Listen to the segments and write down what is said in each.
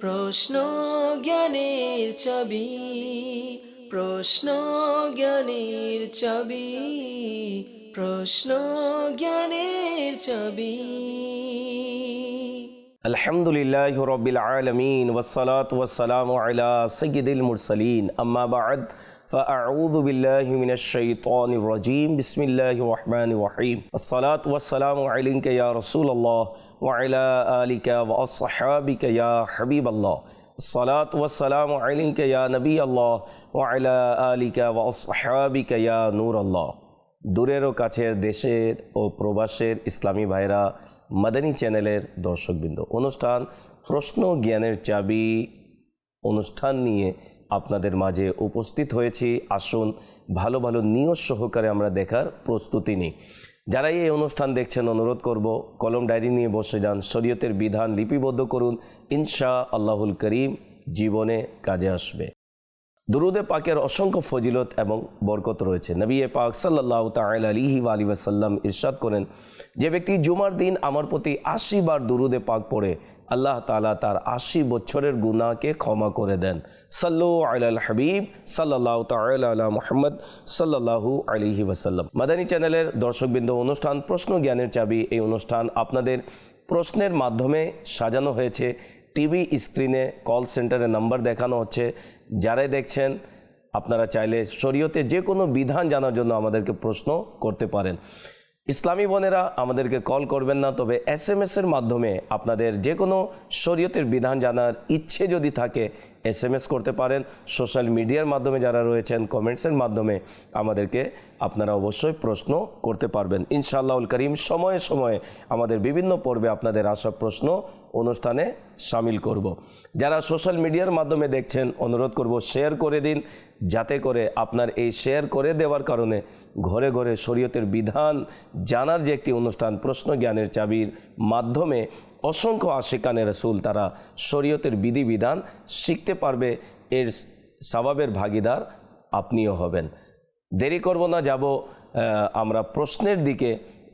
প্রশ্ন জ্ঞানের ছবি প্রশ্ন জ্ঞানের ছবি প্রশ্ন জ্ঞানের ছবি আলহামদুলিল্লাহ রবিল আলমিন ওসলাত ওসালাম আলা সঈদুল মুরসলিন। আম্মা বাদ। بعد فأعوذ بالله من الشيطان الرجيم بسم الله الرحمن الرحيم الصلاة والسلام عليك يا رسول الله وعلى آلك وأصحابك يا حبيب الله الصلاة والسلام عليك يا نبي الله وعلى آلك وأصحابك يا نور الله দূরের ও কাছের দেশের ও প্রবাসের ইসলামী ভাইরা মাদানী চ্যানেলের দর্শকবৃন্দ অনুষ্ঠান প্রশ্ন জ্ঞানের চাবি অনুষ্ঠান নিয়ে আপনাদের মাঝে উপস্থিত হয়েছি। আসুন, ভালো ভালো নিয়োগ সহকারে আমরা দেখার প্রস্তুতি নিই। যারা এই অনুষ্ঠান দেখছেন, অনুরোধ করব, কলম ডায়েরি নিয়ে বসে যান, শরীয়তের বিধান লিপিবদ্ধ করুন। ইনশা আল্লাহুল করিম, জীবনে কাজে আসবে। দুরুদে পাকের অসংখ্য ফজিলত এবং বরকত রয়েছে। নবী পাক সাল্লাহ তাল আলিহি আলী ওয়াসাল্লাম ইরশাদ করেন, যে ব্যক্তি জুমার দিন আমার প্রতি আশি বার দুরুদে পাক পড়ে, আল্লাহ তালা তার আশি বছরের গুনাহকে ক্ষমা করে দেন। সাল্লু আল হাবিব সাল্লাহ তালা মোহাম্মদ সাল্লাহু আলিহি ওয়াসাল্লাম। মাদানী চ্যানেলের দর্শকবৃন্দ, অনুষ্ঠান প্রশ্ন জ্ঞানের চাবি, এই অনুষ্ঠান আপনাদের প্রশ্নের মাধ্যমে সাজানো হয়েছে। টিভি স্ক্রিনে কল সেন্টারে নাম্বার দেখানো হচ্ছে। যারাই দেখছেন, আপনারা চাইলে শরীয়তে যে কোনো বিধান জানার জন্য আমাদেরকে প্রশ্ন করতে পারেন। ইসলামী বোনেরা আমাদেরকে কল করবেন না, তবে এস এম এর মাধ্যমে আপনাদের যে কোনো শরীয়তের বিধান জানার ইচ্ছে যদি থাকে এস এম এস করতে পারেন সোশ্যাল মিডিয়ার মাধ্যমে যারা রয়েছেন, কমেন্টসের মাধ্যমে আমাদেরকে আপনারা অবশ্যই প্রশ্ন করতে পারবেন ইনশাআল্লাহুল করিম, সময়ে সময়ে আমাদের বিভিন্ন পর্বে আপনাদের আসা প্রশ্ন অনুষ্ঠানে সামিল করব। যারা সোশ্যাল মিডিয়ার মাধ্যমে দেখছেন, অনুরোধ করব শেয়ার করে দিন, যাতে করে আপনার এই শেয়ার করে দেওয়ার কারণে ঘরে ঘরে শরীয়তের বিধান, জানার যে একটি অনুষ্ঠান প্রশ্ন জ্ঞানের চাবির মাধ্যমে অসংখ্য আশিকানে রসুল তারা শরীয়তের বিধিবিধান শিখতে পারবে, এর স্বভাবের ভাগিদার আপনিও হবেন। দেরি করব না, যাব আমরা প্রশ্নের দিকে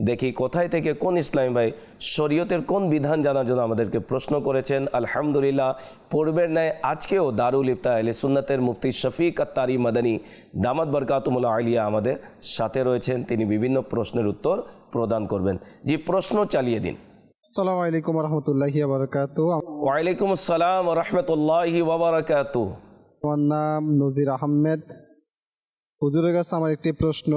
দেখি কোথায় থেকে কোন ইসলামী ভাই শরীয়তের কোন বিধান জানার জন্য আমাদেরকে প্রশ্ন করেছেন। আলহামদুলিল্লাহ, পূর্বের ন্যায় আজকেও দারুল ইফতা আলী সুন্নাতের মুফতি শফিক আত্তারি মাদানী দামাত বরকাতুমুল্লাহ আলিয়া আমাদের সাথে রয়েছেন। তিনি বিভিন্ন প্রশ্নের উত্তর প্রদান করবেন। যে প্রশ্ন চালিয়ে দিন। আসসালামু আলাইকুম রহমতুল্লাহি বারকাত ওয়ালাইকুম আসসালাম রহমতুল্লাহি ওবরাকাতু আমার নাম নজির আহমেদ। হুজুরের কাছে আমার একটি প্রশ্ন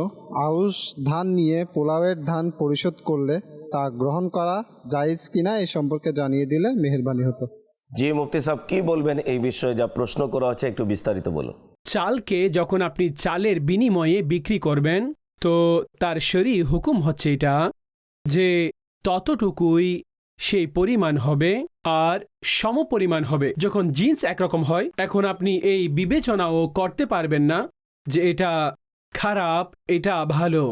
আউশ ধান নিয়ে পোলাওয়ের ধান পরিশোধ করলে তা গ্রহণ করা জায়েজ কিনা এই সম্পর্কে জানিয়ে দিলে মেহেরবানি হতো। জি মুফতি সাহেব কি বলবেন এই বিষয়ে যা প্রশ্ন করা হচ্ছে একটু বিস্তারিত বলুন। চালকে যখন আপনি চালের বিনিময়ে বিক্রি করবেন তো তার শরী হুকুম হচ্ছে এটা যে ততটুকুই সেই পরিমাণ হবে আর সমপরিমাণ হবে। যখন জিন্স একরকম হয়, এখন আপনি এই বিবেচনাও করতে পারবেন না যে এটা খারাপ, এটা ভালো।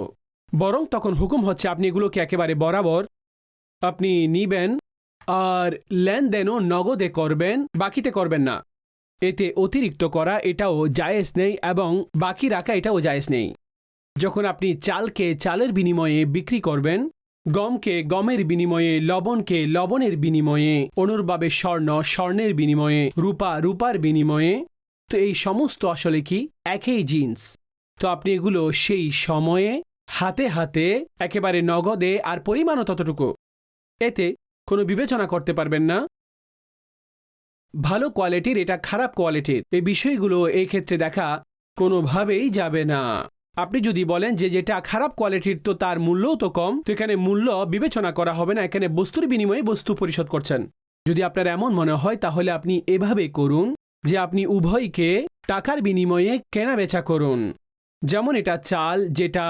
বরং তখন হুকুম হচ্ছে আপনি এগুলোকে একেবারে বরাবর আপনি নিবেন আর লেনদেনও নগদে করবেন, বাকিতে করবেন না। এতে অতিরিক্ত করা এটাও জায়েজ নেই এবং বাকি রাখা এটাও জায়েজ নেই। যখন আপনি চালকে চালের বিনিময়ে বিক্রি করবেন গমকে গমের বিনিময়ে, লবণকে লবণের বিনিময়ে, অনুরূপভাবে স্বর্ণ স্বর্ণের বিনিময়ে, রূপা রূপার বিনিময়ে। তো এই সমস্ত আসলে কি? একই জিন্স। তো আপনি এগুলো সেই সময়ে, হাতে হাতে, একেবারে নগদে আর পরিমাণও ততটুকু। এতে কোনো বিবেচনা করতে পারবেন না। ভালো কোয়ালিটির, এটা খারাপ কোয়ালিটির। এই বিষয়গুলো এই ক্ষেত্রে দেখা কোনোভাবেই যাবে না। আপনি যদি বলেন যে যেটা খারাপ কোয়ালিটির, তো তার মূল্যও তো কম। তো এখানে মূল্য বিবেচনা করা হবে না, এখানে বস্তুর বিনিময়ে বস্তু পরিশোধ করছেন। যদি আপনার এমন মনে হয়, তাহলে আপনি এভাবে করুন যে আপনি উভয়কে টাকার বিনিময়ে কেনা বেচা করুন। যেমন এটা চাল, যেটা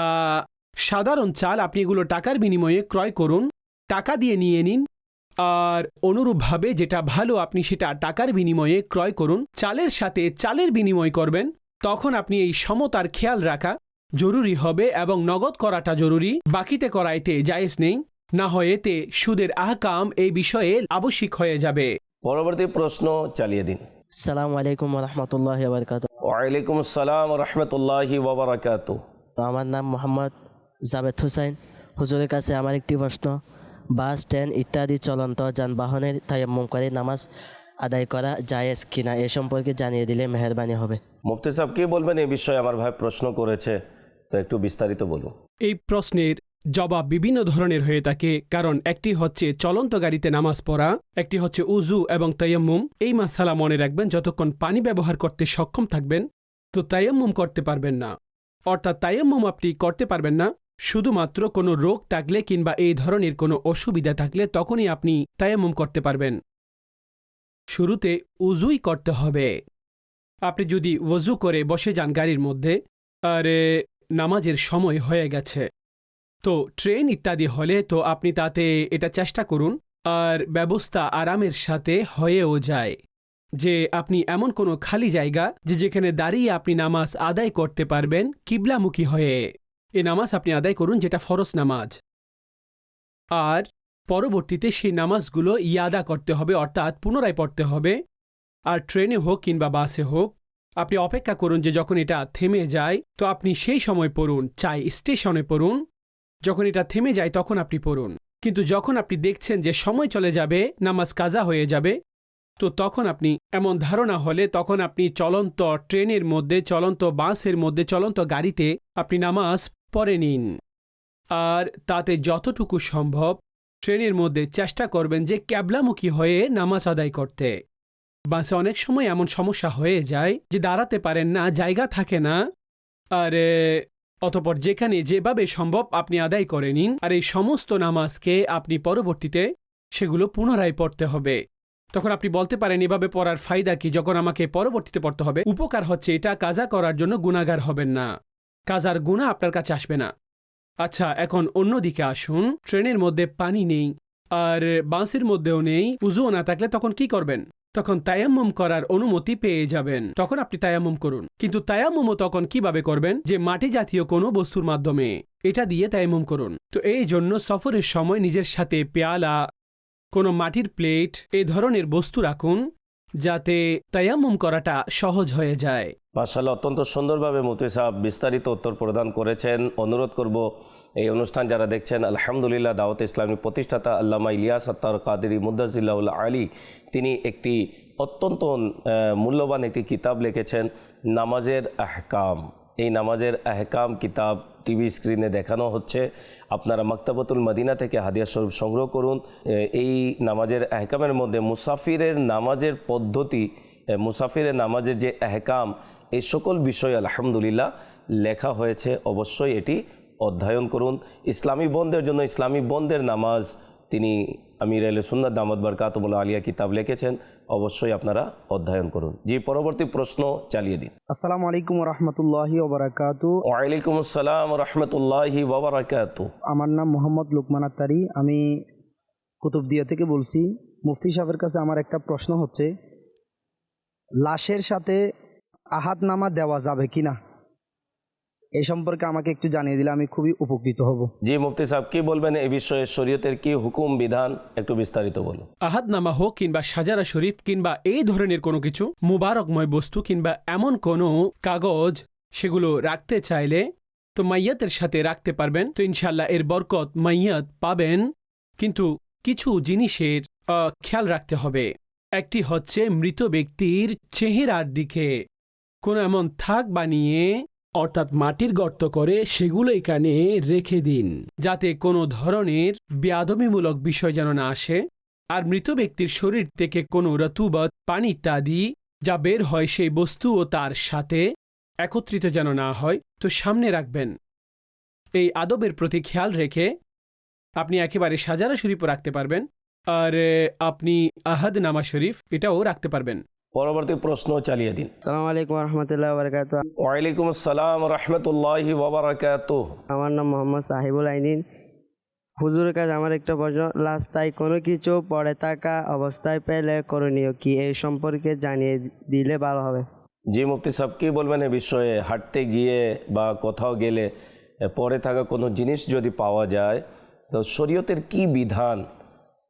সাধারণ চাল, আপনি এগুলো টাকার বিনিময়ে ক্রয় করুন, টাকা দিয়ে নিয়ে নিন, আর অনুরূপভাবে যেটা ভালো, আপনি সেটা টাকার বিনিময়ে ক্রয় করুন। চালের সাথে চালের বিনিময় করবেন, তখন আপনি এই সমতার খেয়াল রাখা জরুরি হবে এবং নগদ করাটা জরুরি। বাকিতে করাইতে জায়েজ নেই। না হয় এতে সুদের আহকাম এই বিষয়ে আবশ্যিক হয়ে যাবে। পরবর্তী প্রশ্ন চালিয়ে দিন। সালাম আলাইকুম রহমতুল্লাহ বরকাত ওয়ালাইকুম আসসালাম রহমতুল্লাহি আমার নাম মোহাম্মদ জাবেদ হুসাইন হুজুরের কাছে আমার একটি প্রশ্ন। বাস ট্রেন ইত্যাদি চলন্ত যানবাহনের তায়াম্মুম করে নামাজ আদায় করা জায়েজ কিনা এ সম্পর্কে জানিয়ে দিলে মেহরবানি হবে। মুফতি সাহেব কি বলবেন এই বিষয়ে? আমার ভাই প্রশ্ন করেছে। তো একটু বিস্তারিত বলুন। এই প্রশ্নের জবাব বিভিন্ন ধরনের হয়ে থাকে, কারণ একটি হচ্ছে চলন্ত গাড়িতে নামাজ পড়া, একটি হচ্ছে উজু এবং তাইয়াম্মুম এই মাসালা মনে রাখবেন, যতক্ষণ পানি ব্যবহার করতে সক্ষম থাকবেন, তো তাইয়াম্মুম করতে পারবেন না। অর্থাৎ তায়াম্মুম আপনি করতে পারবেন না, শুধুমাত্র কোনো রোগ থাকলে কিংবা এই ধরনের কোনো অসুবিধা থাকলে তখনই আপনি তায়াম্মুম করতে পারবেন। শুরুতে উজুই করতে হবে। আপনি যদি ওজু করে বসে যান গাড়ির মধ্যে, আর নামাজের সময় হয়ে গেছে। তো ট্রেন ইত্যাদি হলে তো আপনি তাতে এটা চেষ্টা করুন, আর ব্যবস্থা আরামের সাথে হয়েও যায়। যে আপনি এমন কোনো খালি জায়গা যে যেখানে দাঁড়িয়ে আপনি নামাজ আদায় করতে পারবেন কিবলামুখী হয়ে। এ নামাজ আপনি আদায় করুন যেটা ফরজ নামাজ। আর পরবর্তীতে সেই নামাজগুলো ইয়াদা করতে হবে, অর্থাৎ পুনরায় পড়তে হবে। আর ট্রেনে হোক কিংবা বাসে হোক আপনি অপেক্ষা করুন যে যখন এটা থেমে যায়, তো আপনি সেই সময় পড়ুন, চাই স্টেশনে পড়ুন। যখন এটা থেমে যায়, তখন আপনি পড়ুন। কিন্তু যখন আপনি দেখছেন যে সময় চলে যাবে, নামাজ কাজা হয়ে যাবে, তো তখন আপনি এমন ধারণা হলে তখন আপনি চলন্ত ট্রেনের মধ্যে, চলন্ত বাসের মধ্যে, চলন্ত গাড়িতে আপনি নামাজ পড়ে নিন। আর তাতে যতটুকু সম্ভব, ট্রেনের মধ্যে চেষ্টা করবেন যে ক্যাবলামুখী হয়ে নামাজ আদায় করতে। বাসে অনেক সময় এমন সমস্যা হয়ে যায় যে দাঁড়াতে পারেন না, জায়গা থাকে না। আর, অতপর যেখানে যেভাবে সম্ভব আপনি আদায় করে নিন আর এই সমস্ত নামাজকে আপনি পরবর্তীতে সেগুলো পুনরায় পড়তে হবে। তখন আপনি বলতে পারেন, এভাবে পড়ার ফায়দা কি? যখন আমাকে পরবর্তীতে পড়তে হবে, উপকার হচ্ছে এটা, কাজা করার জন্য গুণাগার হবেন না। কাজার গুণা আপনার কাছে আসবে না। আচ্ছা এখন অন্যদিকে আসুন। ট্রেনের মধ্যে পানি নেই আর বাসের মধ্যেও নেই উজুও না থাকলে তখন কি করবেন? তখন তায়াম্মুম করার অনুমতি পেয়ে যাবেন। তখন আপনি তায়াম্মুম করুন। কিন্তু তায়াম্মুমও তখন কীভাবে করবেন? যে মাটি জাতীয় কোনো বস্তুর মাধ্যমে। এটা দিয়ে তায়াম্মুম করুন। তো এই জন্য সফরের সময় নিজের সাথে পেয়ালা, কোনো মাটির প্লেট এই ধরনের বস্তু রাখুন, যাতে তায়াম্মুম করাটা সহজ হয়ে যায়। মার্শাল্লাহ অত্যন্ত সুন্দরভাবে মুফতি সাহেব বিস্তারিত উত্তর প্রদান করেছেন। অনুরোধ করব এই অনুষ্ঠান যারা দেখছেন, আলহামদুলিল্লাহ, দাওয়াত ইসলামী প্রতিষ্ঠাতা আল্লামা ইলিয়াস আত্তার কাদেরি মুদাজিল্লাউল আলী, তিনি একটি অত্যন্ত মূল্যবান একটি কিতাব লিখেছেন, নামাজের আহকাম। এই নামাজের আহকাম কিতাব টিভি স্ক্রিনে দেখানো হচ্ছে। আপনারা মাক্তাবতুল মদিনা থেকে হাদিয়া স্বরূপ সংগ্রহ করুন। এই নামাজের আহকামের মধ্যে মুসাফিরের নামাজের পদ্ধতি মুসাফিরের নামাজের যে আহকাম এই সকল বিষয় আলহামদুলিল্লাহ লেখা হয়েছে। অবশ্যই এটি অধ্যয়ন করুন। ইসলামী বন্ধের জন্য ইসলামী বন্ধের নামাজ তিনি আমির আল সুন্নাত দামদ বরকাতমুল্লা আলিয়া কিতাব লিখেছেন। অবশ্যই আপনারা অধ্যয়ন করুন। জি পরবর্তী প্রশ্ন চালিয়ে দিন। আসসালামু আলাইকুম রহমতুল্লাহি ওবরাকাতু। ওয়ালাইকুম আসসালাম রহমতুল্লাহি ওবরাকাতু। আমার নাম মোহাম্মদ লুকমান আত্তারি। আমি কুতুবদিয়া থেকে বলছি। মুফতি সাহেবের কাছে আমার একটা প্রশ্ন হচ্ছে লাশের সাথে আহাদনামা দেওয়া যাবে কি না এই সম্পর্কে আমাকে একটু জানিয়ে দিলে আমি খুবই উপকৃত হব। জি মুফতি সাহেব কি বলবেন এই বিষয়ে? শরীয়তের কি হুকুম বিধান? একটু বিস্তারিত বলুন। আহাদনামা হোক কিংবা সাজারা শরীফ কিংবা এই ধরনের কোনো কিছু মুবারকময় বস্তু কিংবা এমন কোনো কাগজ সেগুলো রাখতে চাইলে তো মাইয়াতের সাথে রাখতে পারবেন। তো ইনশাল্লাহ এর বরকত মাইয়াত পাবেন। কিন্তু কিছু জিনিসের আহ, খেয়াল রাখতে হবে। একটি হচ্ছে মৃত ব্যক্তির চেহারার দিকে কোনো এমন থাক বানিয়ে অর্থাৎ মাটির গর্ত করে সেগুলো এখানে রেখে দিন, যাতে কোনো ধরনের বেয়াদবিমূলক বিষয় যেন না আসে। আর মৃত ব্যক্তির শরীর থেকে কোনো রতুবত, পানি ইত্যাদি যা বের হয় সেই বস্তুও তার সাথে একত্রিত যেন না হয়, তো সামনে রাখবেন। এই আদবের প্রতি খেয়াল রেখে আপনি একেবারে সাজারা শরীফও রাখতে পারবেন। আর আপনি আহাদ নামা শরীফ এটাও রাখতে পারবেন। পরবর্তী প্রশ্ন চালিয়ে দিন। সালাম আলাইকুম রহমতুল্লাহ বরকাত ওয়ালাইকুম আসসালাম রহমতুল্লাহি ওবরাকাতু আমার নাম মোহাম্মদ সাহিবুল আইনিন। হুজুরের কাছে আমার একটা প্রশ্ন রাস্তায় কোনো কিছু পড়ে থাকা অবস্থায় পেলে করণীয় কি? এই সম্পর্কে জানিয়ে দিলে ভালো হবে। জি মুফতি সাহেব কি বলবেন এ বিষয়ে? হাঁটতে গিয়ে বা কোথাও গেলে পরে থাকা কোনো জিনিস যদি পাওয়া যায় তো শরীয়তের কি বিধান?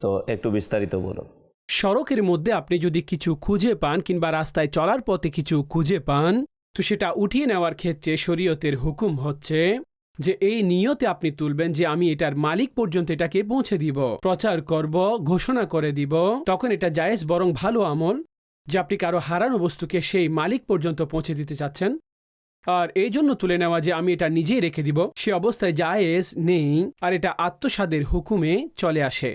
তো একটু বিস্তারিত বলুন। সড়কের মধ্যে আপনি যদি কিছু খুঁজে পান কিংবা রাস্তায় চলার পথে কিছু খুঁজে পান, তো সেটা উঠিয়ে নেওয়ার ক্ষেত্রে শরীয়তের হুকুম হচ্ছে যে এই নিয়তে আপনি তুলবেন যে আমি এটার মালিক পর্যন্ত এটাকে পৌঁছে দিব, প্রচার করব, ঘোষণা করে দিব, তখন এটা জায়েজ বরং ভালো আমল যে আপনি কারও হারানো বস্তুকে সেই মালিক পর্যন্ত পৌঁছে দিতে চাচ্ছেন। আর এই জন্য তুলে নেওয়া যে আমি এটা নিজেই রেখে দিব, সে অবস্থায় জায়েজ নেই আর এটা আত্মসাদের হুকুমে চলে আসে।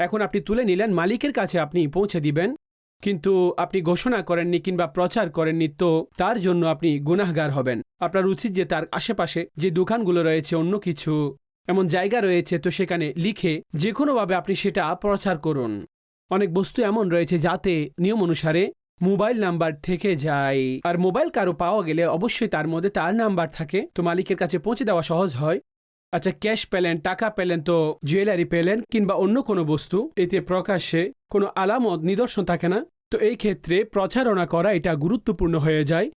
এখন আপনি তুলে নিলেন, মালিকের কাছে আপনি পৌঁছে দিবেন। কিন্তু আপনি ঘোষণা করেননি কিংবা প্রচার করেননি, তো তার জন্য আপনি গুনাহগার হবেন। আপনার উচিত যে তার আশেপাশে যে দোকানগুলো রয়েছে, অন্য কিছু এমন জায়গা রয়েছে, তো সেখানে লিখে যে কোনোভাবে আপনি সেটা প্রচার করুন। অনেক বস্তু এমন রয়েছে যাতে নিয়ম অনুসারে মোবাইল নাম্বার থেকে যায়। আর মোবাইল কারও পাওয়া গেলে অবশ্যই তার মধ্যে তার নাম্বার থাকে। তো মালিকের কাছে পৌঁছে দেওয়া সহজ হয়। আচ্ছা ক্যাশ পেলেন, টাকা পেলেন তো জুয়েলারি পেলেন কিংবা অন্য কোনো বস্তু? এতে প্রকাশ্যে কোনো আলামত, নিদর্শন থাকে না? তো এই ক্ষেত্রে প্রচারণা করা এটা গুরুত্বপূর্ণ হয়ে যায়।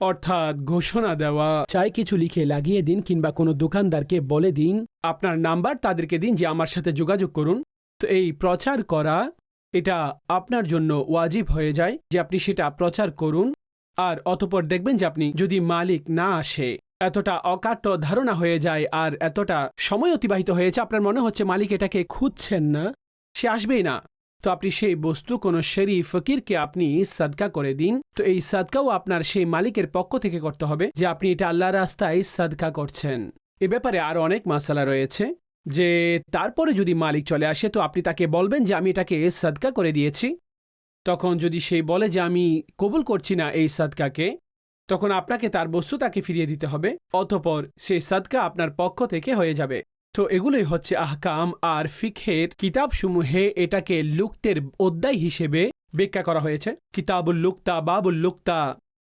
অর্থাৎ ঘোষণা দেওয়া, চাই কিছু লিখে লাগিয়ে দিন কিংবা কোনো দোকানদারকে বলে দিন, আপনার নাম্বার তাদেরকে দিন যে আমার সাথে যোগাযোগ করুন। তো এই প্রচার করা, এটা আপনার জন্য ওয়াজিব হয়ে যায় যে আপনি সেটা প্রচার করুন। আর অতপর দেখবেন যে আপনি যদি মালিক না আসে এতটা অকাট্য ধারণা হয়ে যায় আর এতটা সময় অতিবাহিত হয়েছে আপনার মনে হচ্ছে মালিক এটাকে খুঁজছেন না? সে আসবেই না। তো আপনি সেই বস্তু, কোনো শরী ফকিরকে আপনি সাদকা করে দিন। তো এই সাদকাও আপনার সেই মালিকের পক্ষ থেকে করতে হবে যে আপনি এটা আল্লাহ রাস্তায় সাদকা করছেন। এ ব্যাপারে আরও অনেক মাসালা রয়েছে যে তারপরে যদি মালিক চলে আসে, তো আপনি তাকে বলবেন যে আমি এটাকে সাদকা করে দিয়েছি। তখন যদি সেই বলে যে আমি কবুল করছি না এই সাদকাকে তখন আপনাকে তার বস্তু তাকে ফিরিয়ে দিতে হবে, অতপর সেই সাদকা আপনার পক্ষ থেকে হয়ে যাবে। তো এগুলোই হচ্ছে আহকাম আর ফিখের কিতাবসমূহে এটাকে লুক্তের অধ্যায় হিসেবে ব্যাখ্যা করা হয়েছে। কিতাবুল লুক্তা, বাবুল লুক্তা,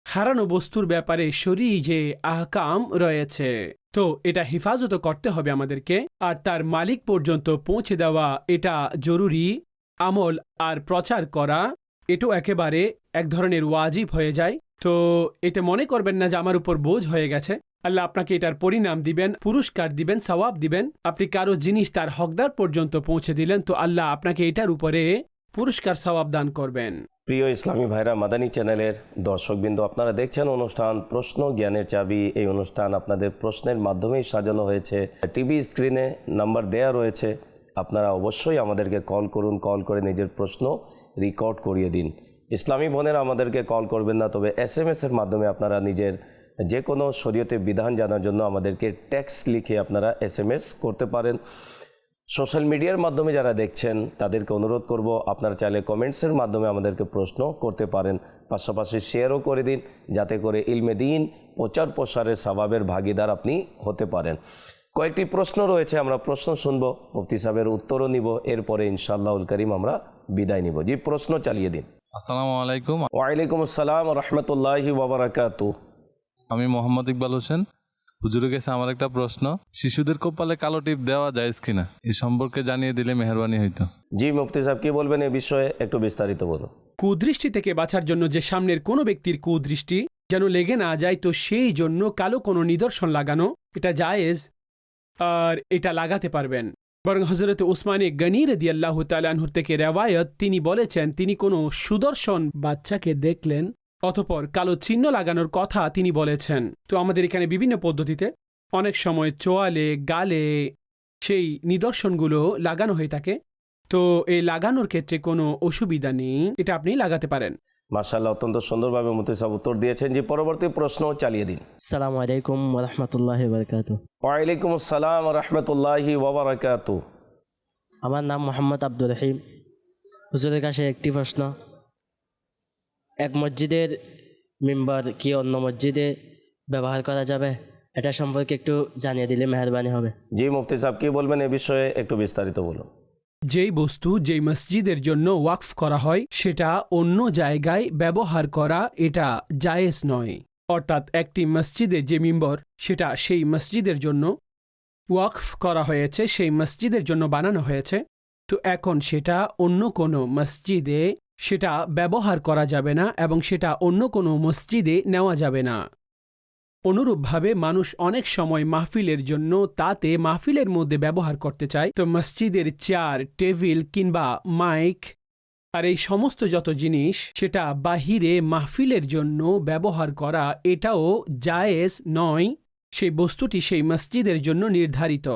হারানো বস্তুর ব্যাপারে শরী যে আহকাম রয়েছে। তো এটা হেফাজত করতে হবে আমাদেরকে, আর তার মালিক পর্যন্ত পৌঁছে দেওয়া এটা জরুরি। আমল আর প্রচার করা, এটাও একেবারে এক ধরনের ওয়াজিব হয়ে যায়। তো এতে মনে করবেন না যে আমার উপর বোঝ হয়ে গেছে। আল্লাহ আপনাকে এটার পরিণাম দিবেন, পুরস্কার দিবেন, সওয়াব দিবেন। আপনি কারও জিনিস তার হকদার পর্যন্ত পৌঁছে দিলেন, তো আল্লাহ আপনাকে এটার উপরে পুরস্কার, সওয়াব দান করবেন। প্রিয় ইসলামী ভাইরা, মাদানী চ্যানেলের দর্শকবৃন্দ, আপনারা দেখছেন অনুষ্ঠান প্রশ্ন জ্ঞানের চাবি। এই অনুষ্ঠান আপনাদের প্রশ্নের মাধ্যমেই সাজানো হয়েছে। টিভি স্ক্রিনে নাম্বার দেয়া রয়েছে। আপনারা অবশ্যই আমাদেরকে কল করুন, কল করে নিজের প্রশ্ন রেকর্ড করিয়ে দিন। ইসলামী বোনেরা আমাদেরকে কল করবেন না, তবে এস এম এর মাধ্যমে আপনারা নিজের যে কোনো শরীয়তে বিধান জানার জন্য আমাদেরকে ট্যাক্স লিখে আপনারা এস এম এস করতে পারেন। সোশ্যাল মিডিয়ার মাধ্যমে যারা দেখছেন, তাদেরকে অনুরোধ করব, আপনারা চাইলে কমেন্টসের মাধ্যমে আমাদেরকে প্রশ্ন করতে পারেন। পাশাপাশি শেয়ারও করে দিন, যাতে করে ইলমে দিন, প্রচার প্রসারের স্বভাবের ভাগিদার আপনি হতে পারেন। কয়েকটি প্রশ্ন রয়েছে, আমরা প্রশ্ন শুনব, মুফতি সাহেবের উত্তরও নিব, এরপরে ইনশাআল্লাহুল করিম আমরা বিদায় নিব। জি, প্রশ্ন চালিয়ে দিন। আসসালামু আলাইকুম। ওয়ালাইকুম আসসালাম রহমতুল্লাহি ওবরাকাতু আমি মোহাম্মদ ইকবাল হোসেন। হুজুরের কাছে আমার একটা প্রশ্ন। শিশুদের কপালে কালো টিপ দেওয়া যায় কিনা? এই সম্পর্কে জানিয়ে দিলে মেহরবানি হইতো। জি মুফতি সাহেব কি বলবেন এ বিষয়ে? একটু বিস্তারিত বলুন। কুদৃষ্টি থেকে বাঁচার জন্য যে সামনের কোনো ব্যক্তির কুদৃষ্টি যেন লেগে না যায় তো সেই জন্য কালো কোনো নিদর্শন লাগানো এটা জায়েজ আর এটা লাগাতে পারবেন। বরং হজরত উসমানে গনির দি আল্লাহ তালাহুর থেকে রেওয়ায়ত, তিনি বলেছেন, তিনি কোনো সুদর্শন বাচ্চাকে দেখলেন অতপর কালো চিহ্ন লাগানোর কথা তিনি বলেছেন। তো আমাদের এখানে বিভিন্ন পদ্ধতিতে অনেক সময় চোয়ালে, গালে সেই নিদর্শনগুলো লাগানো হয়ে থাকে। তো এই লাগানোর ক্ষেত্রে কোনো অসুবিধা নেই, এটা আপনি লাগাতে পারেন। মার্শাল্লাহ অত্যন্ত সুন্দরভাবে মুফতি সাহেব উত্তর দিয়েছেন যে পরবর্তী প্রশ্ন চালিয়ে দিন। সালাম আলাইকুম রহমতুল্লাহ বরকাত ওয়ালাইকুম আসসালাম রহমতুল্লাহি ওবরাকাতু আমার নাম মোহাম্মদ আব্দুর রহিম। হুজুরের কাছে একটি প্রশ্ন। এক মসজিদের মেম্বার কি অন্য মসজিদে ব্যবহার করা যাবে? এটা সম্পর্কে একটু জানিয়ে দিলে মেহরবানি হবে। জি মুফতি সাহেব কি বলবেন এ বিষয়ে একটু বিস্তারিত বলুন। যেই বস্তু যেই মসজিদের জন্য ওয়াকফ করা হয়, সেটা অন্য জায়গায় ব্যবহার করা এটা জায়েজ নয়। অর্থাৎ একটি মসজিদে যে মিম্বর, সেটা সেই মসজিদের জন্য ওয়াকফ করা হয়েছে, সেই মসজিদের জন্য বানানো হয়েছে। তো এখন সেটা অন্য কোনো মসজিদে সেটা ব্যবহার করা যাবে না এবং সেটা অন্য কোনো মসজিদে নেওয়া যাবে না। অনুরূপভাবে মানুষ অনেক সময় মাহফিলের জন্য তাতে মাহফিলের মধ্যে ব্যবহার করতে চায়। তো মসজিদের চেয়ার, টেবিল কিংবা মাইক আর এই সমস্ত যত জিনিস, সেটা বাহিরে মাহফিলের জন্য ব্যবহার করা, এটাও জায়েজ নয়। সেই বস্তুটি সেই মসজিদের জন্য নির্ধারিত।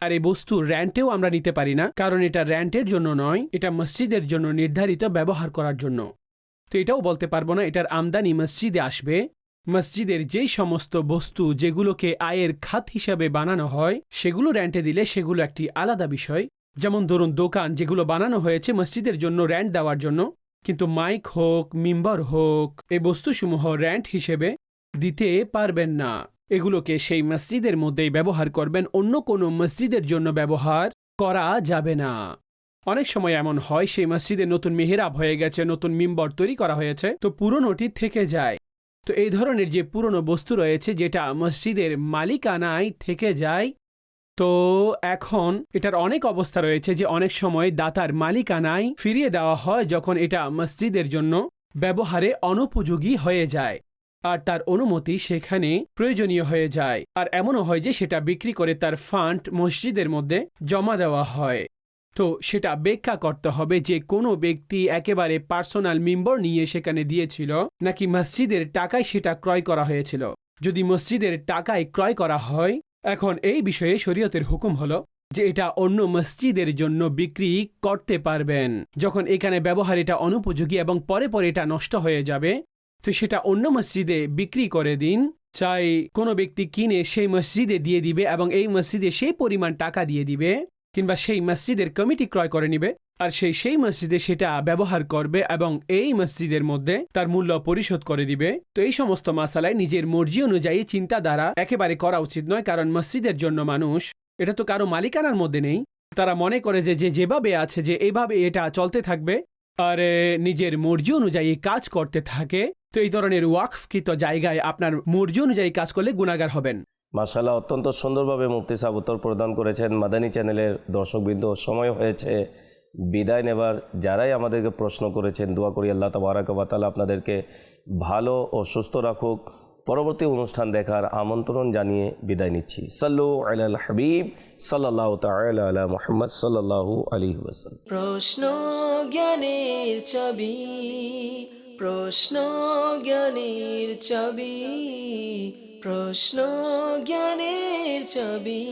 আর এই বস্তু র্যান্টেও আমরা নিতে পারি না, কারণ এটা র্যান্টের জন্য নয়, এটা মসজিদের জন্য নির্ধারিত ব্যবহার করার জন্য। তো এটাও বলতে পারব না, এটার আমদানি মসজিদে আসবে। মসজিদের যেই সমস্ত বস্তু যেগুলোকে আয়ের খাত হিসাবে বানানো হয়, সেগুলো র্যান্টে দিলে সেগুলো একটি আলাদা বিষয়। যেমন ধরুন দোকান যেগুলো বানানো হয়েছে মসজিদের জন্য র্যান্ট দেওয়ার জন্য। কিন্তু মাইক হোক মিম্বর হোক এই বস্তুসমূহ র্যান্ট হিসেবে দিতে পারবেন না। এগুলোকে সেই মসজিদের মধ্যেই ব্যবহার করবেন, অন্য কোনো মসজিদের জন্য ব্যবহার করা যাবে না। অনেক সময় এমন হয়, সেই মসজিদে নতুন মেহেরাব হয়ে গেছে, নতুন মিম্বর তৈরি করা হয়েছে, তো পুরনোটি থেকে যায়। তো এই ধরনের যে পুরনো বস্তু রয়েছে যেটা মসজিদের মালিকানায় থেকে যায়, তো এখন এটার অনেক অবস্থা রয়েছে যে অনেক সময় দাতার মালিকানায় ফিরিয়ে দেওয়া হয় যখন এটা মসজিদের জন্য ব্যবহারে অনুপযোগী হয়ে যায় আর তার অনুমতি সেখানে প্রয়োজনীয় হয়ে যায়। আর এমনও হয় যে সেটা বিক্রি করে তার ফান্ড মসজিদের মধ্যে জমা দেওয়া হয়। তো সেটা ব্যাখ্যা করতে হবে যে কোনো ব্যক্তি একেবারে পার্সোনাল মেম্বর নিয়ে সেখানে দিয়েছিল, নাকি মসজিদের টাকায় সেটা ক্রয় করা হয়েছিল। যদি মসজিদের টাকায় ক্রয় করা হয়, এখন এই বিষয়ে শরীয়তের হুকুম হলো যে এটা অন্য মসজিদের জন্য বিক্রি করতে পারবেন। যখন এখানে ব্যবহার এটা অনুপযোগী এবং পরে পরে এটা নষ্ট হয়ে যাবে, তো সেটা অন্য মসজিদে বিক্রি করে দিন। চাই কোনো ব্যক্তি কিনে সেই মসজিদে দিয়ে দিবে এবং এই মসজিদে সেই পরিমাণ টাকা দিয়ে দিবে। কিংবা সেই মসজিদের কমিটি ক্রয় করে নিবে, আর সেই সেই মসজিদে সেটা ব্যবহার করবে এবং এই মসজিদের মধ্যে তার মূল্য পরিশোধ করে দিবে। তো এই সমস্ত মাসালায় নিজের মর্জি অনুযায়ী চিন্তা দ্বারা একেবারে করা উচিত নয়, কারণ মসজিদের জন্য মানুষ, এটা তো কারও মালিকানার মধ্যে নেই, তারা মনে করে যে যে যেভাবে আছে, যে এভাবে এটা চলতে থাকবে, আর নিজের মর্জি অনুযায়ী কাজ করতে থাকে। তো এই ধরনের ওয়াকফকৃত জায়গায় আপনার মর্জি অনুযায়ী কাজ করলে গুণাগার হবেন। মাশাল্লাহ অত্যন্ত সুন্দরভাবে মুফতি সাহেব উত্তর প্রদান করেছেন। মাদানী চ্যানেলের দর্শকবৃন্দ, সময় হয়েছে। বিদায় নেবার যারাই আমাদেরকে প্রশ্ন করেছেন, দোয়া করি আল্লাহ তাবারাকাল আপনাদেরকে ভালো ও সুস্থ রাখুক। পরবর্তী অনুষ্ঠান দেখার আমন্ত্রণ জানিয়ে বিদায় নিচ্ছি। সাল্লু আল হাবিব সাল্লাহ তালা আলা মোহাম্মদ সাল্লাহু আলী ওয়াসাল্লাম। প্রশ্ন জ্ঞানের ছবি প্রশ্ন জ্ঞানের ছবি প্রশ্ন জ্ঞানের ছবি।